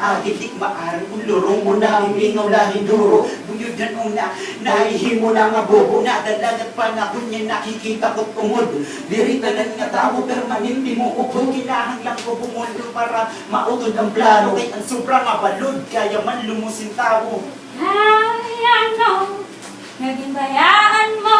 agit di maaring kung luro mo na himingaw lahin duro Buyod yan una, nahihimo na nga bobo Na dalagat panahon niya nakikita ko't ungod Diritanan nga tao permanente mo upo Kailangan lang ko bumundo para mautod ang plano. Kay ang sobrang abalod, kaya man lumusin tao. Ay, ano, naging bayaan mo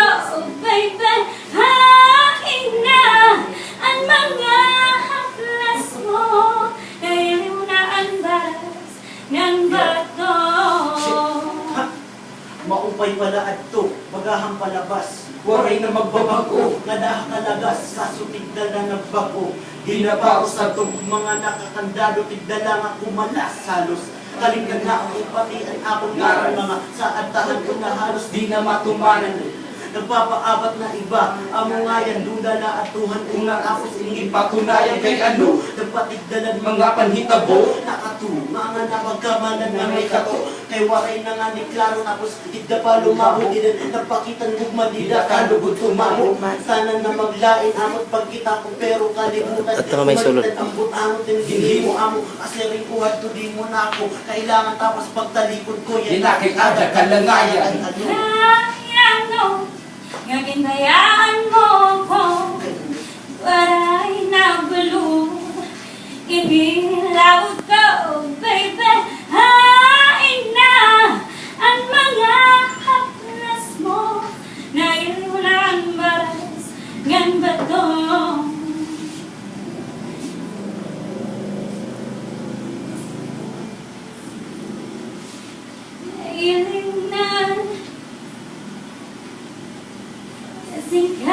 Maupay pala adto, magahang palabas. Waray na magbabago, nga kalagas, kaso tigdala na nagbago. Ginabao sa tong mga nakakandado, tigdala nga kumalas halos. Kalinggan na ako pati ang akong ngaran mga sa antahan ko na halos di na matumanan. Nagpapaabot na iba, amo nga yan, duda na atuhan kung nga ako siniging patunayan kay ano. Nagpatigdalan mga panhitabo, nakatu, mga napagkamalan na may kato. Kay waray na nga ni Klaro tapos tigda pa lumabo din. Nagpakitan gugma dida kalugod tumamo Sana na maglain amot pagkita ko pero kalimutan At nga may sulod. Ang butangot din. Ginhi mo amo Kasi rin kuhat to di mo na ako. Kailangan tapos pagtalikod ko yan Inakikada kalangayan. feeling none. Is it